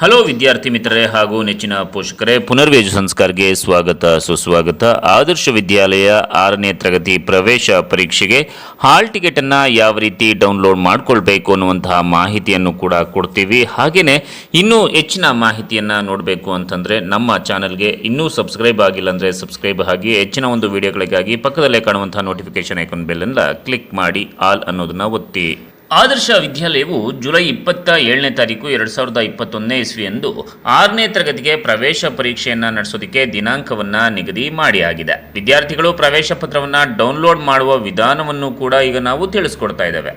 Hello ವಿದ್ಯಾರ್ಥಿ ಮಿತ್ರರೇ ಹಾಗೂ ನೆಚ್ಚಿನ ಪೋಷಕರೇ, ಪುನರ್ವೇಜು ಸಂಸ್ಕಾರಕ್ಕೆ ಸ್ವಾಗತ, ಸುಸ್ವಾಗತ. ಆದರ್ಶ ವಿದ್ಯಾಲಯ ಆರನೇ ತರಗತಿ ಪ್ರವೇಶ ಪರೀಕ್ಷೆಗೆ ಹಾಲ್ ಟಿಕೆಟನ್ನು ಯಾವ ರೀತಿ ಡೌನ್ಲೋಡ್ ಮಾಡಿಕೊಳ್ಬೇಕು ಅನ್ನುವಂತಹ ಮಾಹಿತಿಯನ್ನು ಕೂಡ ಕೊಡ್ತೀವಿ. ಹಾಗೆಯೇ ಇನ್ನೂ ಹೆಚ್ಚಿನ ಮಾಹಿತಿಯನ್ನು ನೋಡಬೇಕು ಅಂತಂದರೆ ನಮ್ಮ ಚಾನಲ್ಗೆ ಇನ್ನೂ ಸಬ್ಸ್ಕ್ರೈಬ್ ಆಗಿಲ್ಲ ಅಂದರೆ ಸಬ್ಸ್ಕ್ರೈಬ್ ಆಗಿ ಹೆಚ್ಚಿನ ಒಂದು ವಿಡಿಯೋಗಳಿಗಾಗಿ ಪಕ್ಕದಲ್ಲೇ ಕಾಣುವಂತಹ ನೋಟಿಫಿಕೇಶನ್ ಐಕಾನ್ ಬೆಲ್ಲನ್ನು ಕ್ಲಿಕ್ ಮಾಡಿ ಆಲ್ ಅನ್ನೋದನ್ನು ಒತ್ತಿ. ಆದರ್ಶ ವಿದ್ಯಾಲಯವು ಜುಲೈ ಇಪ್ಪತ್ತ ಏಳನೇ ತಾರೀಕು ಎರಡು ಸಾವಿರದ ಇಪ್ಪತ್ತೊಂದನೇ ಇಸ್ವಿಯಂದು ಆರನೇ ತರಗತಿಗೆ ಪ್ರವೇಶ ಪರೀಕ್ಷೆಯನ್ನು ನಡೆಸೋದಕ್ಕೆ ದಿನಾಂಕವನ್ನು ನಿಗದಿ ಮಾಡಿ ಆಗಿದೆ ವಿದ್ಯಾರ್ಥಿಗಳು ಪ್ರವೇಶ ಪತ್ರವನ್ನು ಡೌನ್ಲೋಡ್ ಮಾಡುವ ವಿಧಾನವನ್ನು ಕೂಡ ಈಗ ನಾವು ತಿಳಿಸ್ಕೊಡ್ತಾ ಇದ್ದೇವೆ.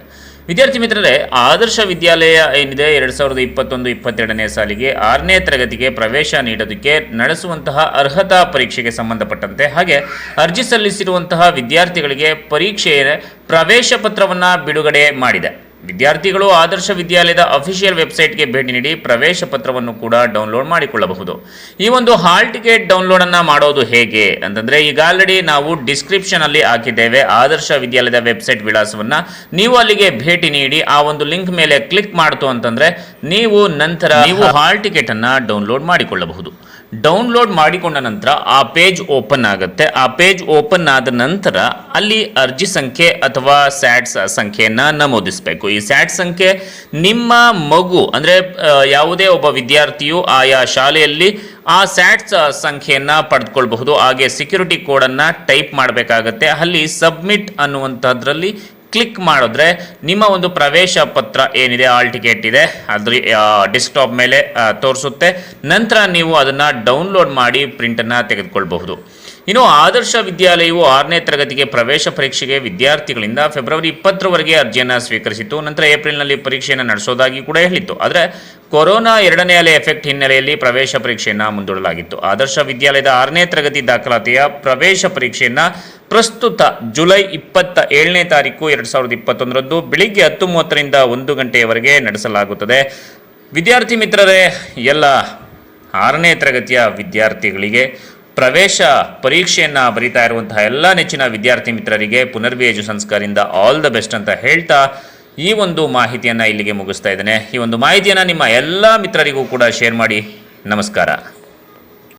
ವಿದ್ಯಾರ್ಥಿ ಮಿತ್ರರೇ, ಆದರ್ಶ ವಿದ್ಯಾಲಯ ಏನಿದೆ? ಎರಡು ಸಾವಿರದ ಇಪ್ಪತ್ತೊಂದು, ಇಪ್ಪತ್ತೆರಡನೇ ಸಾಲಿಗೆ ಆರನೇ ತರಗತಿಗೆ ಪ್ರವೇಶ ನೀಡೋದಕ್ಕೆ ನಡೆಸುವಂತಹ ಅರ್ಹತಾ ಪರೀಕ್ಷೆಗೆ ಸಂಬಂಧಪಟ್ಟಂತೆ ಹಾಗೆ ಅರ್ಜಿ ಸಲ್ಲಿಸಿರುವಂತಹ ವಿದ್ಯಾರ್ಥಿಗಳಿಗೆ ಪರೀಕ್ಷೆಯ ಪ್ರವೇಶ ಪತ್ರವನ್ನು ಬಿಡುಗಡೆ ಮಾಡಿದೆ. ವಿದ್ಯಾರ್ಥಿಗಳು ಆದರ್ಶ ವಿದ್ಯಾಲಯದ ಅಫಿಷಿಯಲ್ ವೆಬ್ಸೈಟ್ಗೆ ಭೇಟಿ ನೀಡಿ ಪ್ರವೇಶ ಪತ್ರವನ್ನು ಕೂಡ ಡೌನ್ಲೋಡ್ ಮಾಡಿಕೊಳ್ಳಬಹುದು. ಈ ಒಂದು ಹಾಲ್ ಟಿಕೆಟ್ ಡೌನ್ಲೋಡ್ ಅನ್ನ ಮಾಡೋದು ಹೇಗೆ? ಅಂತಂದ್ರೆ ಈಗ ಆಲ್ರೆಡಿ ನಾವು ಡಿಸ್ಕ್ರಿಪ್ಷನ್ ಅಲ್ಲಿ ಹಾಕಿದ್ದೇವೆ ಆದರ್ಶ ವಿದ್ಯಾಲಯದ ವೆಬ್ಸೈಟ್ ವಿಳಾಸವನ್ನ. ನೀವು ಅಲ್ಲಿಗೆ ಭೇಟಿ ನೀಡಿ ಆ ಒಂದು ಲಿಂಕ್ ಮೇಲೆ ಕ್ಲಿಕ್ ಮಾಡ್ತು ಅಂತಂದ್ರೆ ನೀವು ನಂತರ ನೀವು ಹಾಲ್ ಟಿಕೆಟ್ ಅನ್ನ ಡೌನ್ಲೋಡ್ ಮಾಡಿಕೊಳ್ಳಬಹುದು. ಡೌನ್ಲೋಡ್ ಮಾಡಿಕೊಂಡ ನಂತರ ಆ ಪೇಜ್ ಓಪನ್ ಆಗುತ್ತೆ. ಆ ಪೇಜ್ ಓಪನ್ ಆದ ನಂತರ ಅಲ್ಲಿ ಅರ್ಜಿ ಸಂಖ್ಯೆ ಅಥವಾ ಸ್ಯಾಟ್ಸ್ ಸಂಖ್ಯೆಯನ್ನು ನಮೂದಿಸಬೇಕು. ಈ ಸ್ಯಾಟ್ ಸಂಖ್ಯೆ ನಿಮ್ಮ ಮಗು, ಅಂದರೆ ಯಾವುದೇ ಒಬ್ಬ ವಿದ್ಯಾರ್ಥಿಯು ಆಯಾ ಶಾಲೆಯಲ್ಲಿ ಆ ಸ್ಯಾಟ್ಸ್ ಸಂಖ್ಯೆಯನ್ನು ಪಡೆದುಕೊಳ್ಬಹುದು. ಹಾಗೆ ಸೆಕ್ಯೂರಿಟಿ ಕೋಡನ್ನು ಟೈಪ್ ಮಾಡಬೇಕಾಗತ್ತೆ. ಅಲ್ಲಿ ಸಬ್ಮಿಟ್ ಅನ್ನುವಂಥದ್ರಲ್ಲಿ ಕ್ಲಿಕ್ ಮಾಡಿದ್ರೆ ನಿಮ್ಮ ಒಂದು ಪ್ರವೇಶ ಪತ್ರ ಏನಿದೆ ಆಲ್ ಟಿಕೆಟ್ ಇದೆ, ಅದ್ರ ಡೆಸ್ಕ್ಟಾಪ್ ಮೇಲೆ ತೋರಿಸುತ್ತೆ. ನಂತರ ನೀವು ಅದನ್ನು ಡೌನ್ಲೋಡ್ ಮಾಡಿ ಪ್ರಿಂಟನ್ನು ತೆಗೆದುಕೊಳ್ಬಹುದು. ಇನ್ನು ಆದರ್ಶ ವಿದ್ಯಾಲಯವು ಆರನೇ ತರಗತಿಗೆ ಪ್ರವೇಶ ಪರೀಕ್ಷೆಗೆ ವಿದ್ಯಾರ್ಥಿಗಳಿಂದ ಫೆಬ್ರವರಿ ಇಪ್ಪತ್ತರವರೆಗೆ ಅರ್ಜಿಯನ್ನು ಸ್ವೀಕರಿಸಿತು ನಂತರ ಏಪ್ರಿಲ್ನಲ್ಲಿ ಪರೀಕ್ಷೆಯನ್ನು ನಡೆಸೋದಾಗಿ ಕೂಡ ಹೇಳಿತ್ತು. ಆದರೆ ಕೊರೋನಾ ಎರಡನೇ ಅಲೆ ಎಫೆಕ್ಟ್ ಹಿನ್ನೆಲೆಯಲ್ಲಿ ಪ್ರವೇಶ ಪರೀಕ್ಷೆಯನ್ನು ಮುಂದೂಡಲಾಗಿತ್ತು. ಆದರ್ಶ ವಿದ್ಯಾಲಯದ ಆರನೇ ತರಗತಿ ದಾಖಲಾತಿಯ ಪ್ರವೇಶ ಪರೀಕ್ಷೆಯನ್ನು ಪ್ರಸ್ತುತ ಜುಲೈ ಇಪ್ಪತ್ತ ಏಳನೇ ತಾರೀಕು ಎರಡು ಸಾವಿರದ ಇಪ್ಪತ್ತೊಂದರಂದು ಬೆಳಿಗ್ಗೆ ಹತ್ತು ಮೂವತ್ತರಿಂದ ಒಂದು ಗಂಟೆಯವರೆಗೆ ನಡೆಸಲಾಗುತ್ತದೆ. ವಿದ್ಯಾರ್ಥಿ ಮಿತ್ರರೇ, ಎಲ್ಲ ಆರನೇ ತರಗತಿಯ ವಿದ್ಯಾರ್ಥಿಗಳಿಗೆ ಪ್ರವೇಶ ಪರೀಕ್ಷೆಯನ್ನು ಬರೀತಾ ಇರುವಂತಹ ಎಲ್ಲ ನೆಚ್ಚಿನ ವಿದ್ಯಾರ್ಥಿ ಮಿತ್ರರಿಗೆ ಪುನರ್ವಿಯೇಜು ಸಂಸ್ಕಾರದಿಂದ ಆಲ್ ದ ಬೆಸ್ಟ್ ಅಂತ ಹೇಳ್ತಾ ಈ ಒಂದು ಮಾಹಿತಿಯನ್ನು ಇಲ್ಲಿಗೆ ಮುಗಿಸ್ತಾ ಇದ್ದೇನೆ. ಈ ಒಂದು ಮಾಹಿತಿಯನ್ನು ನಿಮ್ಮ ಎಲ್ಲ ಮಿತ್ರರಿಗೂ ಕೂಡ ಶೇರ್ ಮಾಡಿ. ನಮಸ್ಕಾರ.